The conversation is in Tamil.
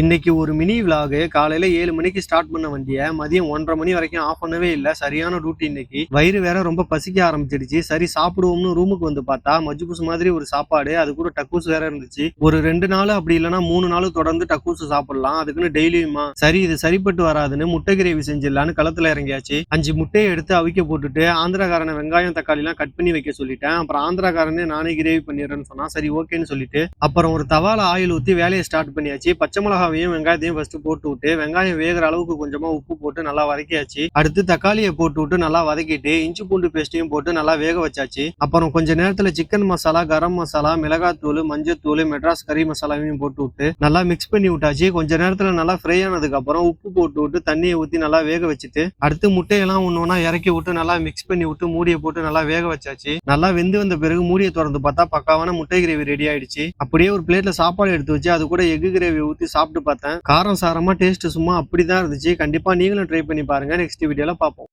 இன்னைக்கு ஒரு மினி விலாகு காலையில ஏழு மணிக்கு ஸ்டார்ட் பண்ண வண்டியை. மதியம் ஒன்றரை மணி வரைக்கும் ஆஃப் பண்ணவே இல்லை. சரியான டியூட்டி இன்னைக்கு. வயிறு வேற ரொம்ப பசிக்க ஆரம்பிச்சிடுச்சு. சரி சாப்பிடுவோம்னு ரூமுக்கு வந்து பார்த்தா மஜ்ஜூஸ் மாதிரி ஒரு சாப்பாடு. அது கூட டக்கூஸ் வேற இருந்துச்சு. ஒரு ரெண்டு நாள் அப்படி இல்லைன்னா மூணு நாள் தொடர்ந்து டக்கூஸ் சாப்பிடலாம். அதுக்குன்னு டெய்லியுமா? சரி இது சரிப்பட்டு வராதுன்னு முட்டை கிரேவி செஞ்சிடலான்னு களத்துல இறங்கியாச்சு. அஞ்சு முட்டையை எடுத்து அவிக்க போட்டுட்டு ஆந்திராக்காரனை வெங்காயம் தக்காளி எல்லாம் கட் பண்ணி வைக்க சொல்லிட்டேன். அப்புறம் ஆந்திராக்காரனே நானே கிரேவி பண்ணிடுறேன்னு சொன்னா சரி ஓகேன்னு சொல்லிட்டு அப்புறம் ஒரு தவால ஆயில் ஊத்தி வேலையை ஸ்டார்ட் பண்ணியாச்சு. பச்சை மிளகாவையும் வெங்காயத்தையும் ஃபர்ஸ்ட் போட்டு விட்டு வெங்காயம் வேகிற அளவுக்கு கொஞ்சமா உப்பு போட்டு நல்லா வதக்கியாச்சு. அடுத்து தக்காளியை போட்டு விட்டு நல்லா வதக்கிட்டு இஞ்சி பூண்டு பேஸ்ட்டையும் போட்டு நல்லா வேக வச்சாச்சு. அப்புறம் கொஞ்ச நேரத்துல சிக்கன் மசாலா கரம் மசாலா மிளகாத்தூள் மஞ்சத்தூள் மெட்ராஸ் கறி மசாலாவையும் போட்டு விட்டு நல்லா மிக்ஸ் பண்ணி விட்டாச்சு. கொஞ்ச நேரத்துல நல்லா ஃப்ரை ஆனதுக்கு அப்புறம் உப்பு போட்டு விட்டு தண்ணியை ஊத்தி நல்லா வேக வச்சுட்டு அடுத்து முட்டையெல்லாம் ஒன்று ஒன்றா இறக்கி விட்டு நல்லா மிக்ஸ் பண்ணி விட்டு மூடியை போட்டு நல்லா வேக வச்சாச்சு. நல்லா வெந்து வந்த பிறகு மூடியை திறந்து பார்த்தா பக்காவான முட்டை கிரேவி ரெடி ஆயிடுச்சு. அப்படியே ஒரு பிளேட்ல சாப்பாடு எடுத்து வச்சு அது கூட எக் கிரேவி ஊற்றி சாப்பிட்டு பார்த்தேன். காரம் சாரமா டேஸ்ட்டு சும்மா அப்படிதான் இருந்துச்சு. கண்டிப்பாக நீங்களும் ட்ரை பண்ணி பாருங்க. நெக்ஸ்ட் வீடியோவில் பார்ப்போம்